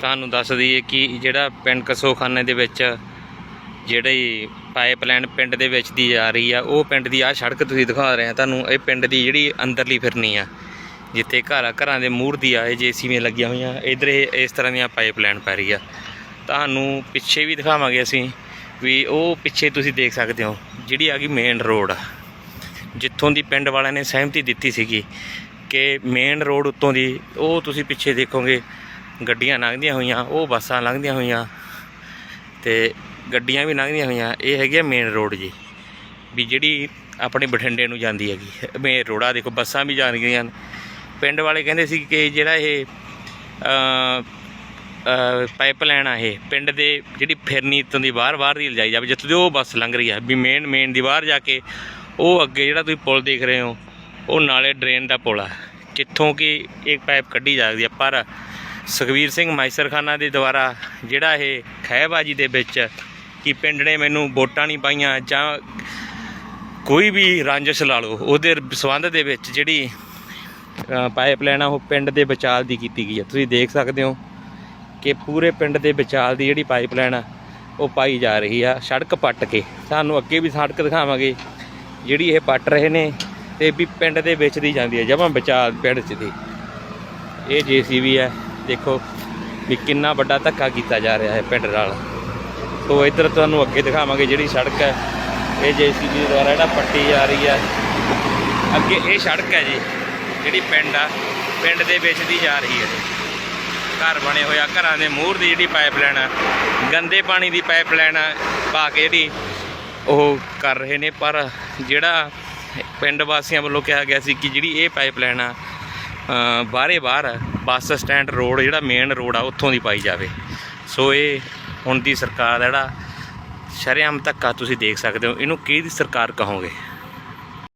ਤੁਹਾਨੂੰ ਦੱਸ ਦਈਏ ਕਿ ਜਿਹੜਾ ਪਿੰਡ ਕਸੋਖਾਨੇ ਦੇ ਵਿੱਚ ਜਿਹੜੀ ਪਾਈਪਲਾਈਨ ਪਿੰਡ ਦੇ ਵਿੱਚ ਦੀ ਜਾ ਰਹੀ ਆ, ਉਹ ਪਿੰਡ ਦੀ ਆ ਸੜਕ ਤੁਸੀਂ ਦਿਖਾ ਰਹੇ ਆ, ਤੁਹਾਨੂੰ ਇਹ ਪਿੰਡ ਦੀ ਜਿਹੜੀ ਅੰਦਰਲੀ ਫਿਰਨੀ ਆ, ਜਿੱਥੇ ਘਰ ਘਰਾਂ ਦੇ ਮੂਹਰ ਦੀ ਆ, ਇਹ ਜੇਸੀਬੀਆਂ ਲੱਗੀਆਂ ਹੋਈਆਂ, ਇਧਰ ਇਹ ਇਸ ਤਰ੍ਹਾਂ ਦੀਆਂ ਪਾਈਪਲਾਈਨ ਪੈ ਰਹੀ ਆ। ਤੁਹਾਨੂੰ ਪਿੱਛੇ ਵੀ ਦਿਖਾਵਾਂਗੇ ਅਸੀਂ ਵੀ ਉਹ ਪਿੱਛੇ ਤੁਸੀਂ ਦੇਖ ਸਕਦੇ ਹੋ, ਜਿਹੜੀ ਆ ਗਈ ਮੇਨ ਰੋਡ ਆ। ਜਿੱਥੋਂ ਦੀ ਪਿੰਡ ਵਾਲਿਆਂ ਨੇ ਸਹਿਮਤੀ ਦਿੱਤੀ ਸੀਗੀ ਕਿ ਮੇਨ ਰੋਡ ਉੱਤੋਂ ਦੀ, ਉਹ ਤੁਸੀਂ ਪਿੱਛੇ ਦੇਖੋਗੇ ਗੱਡੀਆਂ ਲੰਘਦੀਆਂ ਹੋਈਆਂ, ਉਹ ਬੱਸਾਂ ਲੰਘਦੀਆਂ ਹੋਈਆਂ ਤੇ ਗੱਡੀਆਂ ਵੀ ਲੰਘਦੀਆਂ ਹੋਈਆਂ। ਇਹ ਹੈਗੀ ਆ ਮੇਨ ਰੋਡ ਜੀ, ਵੀ ਜਿਹੜੀ ਆਪਣੇ ਬਠਿੰਡੇ ਨੂੰ ਜਾਂਦੀ ਹੈਗੀ। ਮੇਨ ਰੋੜਾ ਦੇਖੋ ਬੱਸਾਂ ਵੀ ਜਾ ਰਹੀਆਂ ਨੇ। ਪਿੰਡ ਵਾਲੇ ਕਹਿੰਦੇ ਸੀ ਕਿ ਜਿਹੜਾ ਇਹ ਪਾਈਪਲਾਈਨ ਆ ਇਹ, ਪਿੰਡ ਦੇ ਜਿਹੜੀ ਫਿਰਨੀ ਤੋਂ ਦੀ ਬਾਹਰ ਬਾਹਰ ਦੀ ਲਿਜਾਈ ਜਾਵੇ, ਜਿੱਥੇ ਦੀ ਉਹ ਬੱਸ ਲੰਘ ਰਹੀ ਹੈ ਵੀ ਮੇਨ ਮੇਨ ਦੀ ਬਾਹਰ ਜਾ ਕੇ ਉਹ ਅੱਗੇ ਜਿਹੜਾ ਤੁਸੀਂ ਪੁਲ ਦੇਖ ਰਹੇ ਹੋ, ਉਹ ਨਾਲੇ ਡਰੇਨ ਦਾ ਪੁਲ ਆ। ਜਿੱਥੋਂ ਕਿ ਇੱਕ ਪਾਈਪ ਕੱਢੀ ਜਾਂਦੀ ਆ, ਪਰ ਸੁਖਵੀਰ ਸਿੰਘ ਮਾਈਸਰਖਾਨਾ ਦੇ ਦੁਆਰਾ ਜਿਹੜਾ ਇਹ ਖਹਿਬਾਜੀ ਦੇ ਵਿੱਚ ਕਿ ਪਿੰਡ ਨੇ ਮੈਨੂੰ ਵੋਟਾਂ ਨਹੀਂ ਪਾਈਆਂ ਜਾਂ ਕੋਈ ਵੀ ਰਾਂਝਸ ਲਾ ਲਓ, ਉਹਦੇ ਸੰਬੰਧ ਦੇ ਵਿੱਚ ਜਿਹੜੀ ਪਾਈਪਲਾਈਨ ਆ, ਉਹ ਪਿੰਡ ਦੇ ਵਿਚਾਲ ਦੀ ਕੀਤੀ ਗਈ ਹੈ ਤੁਸੀਂ ਦੇਖ ਸਕਦੇ ਹੋ ਕਿ ਪੂਰੇ ਪਿੰਡ ਦੇ ਵਿਚਾਲ ਦੀ ਜਿਹੜੀ ਪਾਈਪਲਾਈਨ ਆ, ਉਹ ਪਾਈ ਜਾ ਰਹੀ ਆ, ਸੜਕ ਪੱਟ ਕੇ। ਤੁਹਾਨੂੰ ਅੱਗੇ ਵੀ ਸੜਕ ਦਿਖਾਵਾਂਗੇ, ਜਿਹੜੀ ਇਹ ਪੱਟ ਰਹੇ ਨੇ ਤੇ ਵੀ ਪਿੰਡ ਦੇ ਵਿੱਚ ਦੀ ਜਾਂਦੀ ਹੈ ਜਮਾਂ ਵਿਚਾਲ ਪਿੰਡ 'ਚ ਦੀ। ਇਹ ਜੀਸੀਬੀ ਹੈ ਦੇਖੋ ਵੀ ਕਿੰਨਾ ਵੱਡਾ ਧੱਕਾ ਕੀਤਾ ਜਾ ਰਿਹਾ ਹੈ ਪਿੰਡ ਨਾਲ। ਸੋ ਇੱਧਰ ਤੁਹਾਨੂੰ ਅੱਗੇ ਦਿਖਾਵਾਂਗੇ ਜਿਹੜੀ ਸੜਕ ਹੈ। ਇਹ ਜੀਸੀਬੀ ਦੁਆਰਾ ਜਿਹੜਾ ਪੱਟੀ ਜਾ ਰਹੀ ਹੈ। ਅੱਗੇ ਇਹ ਸੜਕ ਹੈ ਜੀ, ਜਿਹੜੀ ਪਿੰਡ ਆ। ਪਿੰਡ ਦੇ ਵਿੱਚ ਦੀ ਜਾ ਰਹੀ ਹੈ। ਘਰ ਬਣੇ ਹੋਇਆ ਘਰਾਂ ਦੇ ਮੂਹਰ ਦੀ ਜਿਹੜੀ ਪਾਈਪਲਾਈਨ ਆ, ਗੰਦੇ ਪਾਣੀ ਦੀ ਪਾਈਪਲਾਈਨ ਆ, ਪਾ ਕੇ ਜਿਹੜੀ ਉਹ ਕਰ ਰਹੇ ਨੇ। ਪਰ ਜਿਹੜਾ ਪਿੰਡ ਵਾਸੀਆਂ ਵੱਲੋਂ ਕਿਹਾ ਗਿਆ ਸੀ ਕਿ ਜਿਹੜੀ ਇਹ ਪਾਈਪਲਾਈਨ ਆ ਬਾਹਰੇ ਬਾਹਰ ਬੱਸ ਸਟੈਂਡ ਰੋਡ, ਜਿਹੜਾ ਮੇਨ ਰੋਡ ਆ, ਉੱਥੋਂ ਦੀ ਪਾਈ ਜਾਵੇ। ਸੋ ਇਹ ਹੁਣ ਦੀ ਸਰਕਾਰ ਦਾ ਜਿਹੜਾ ਸ਼ਰੇਆਮ ਧੱਕਾ ਤੁਸੀਂ ਦੇਖ ਸਕਦੇ ਹੋ। ਇਹਨੂੰ ਕਿਹਦੀ ਸਰਕਾਰ ਕਹੋਗੇ?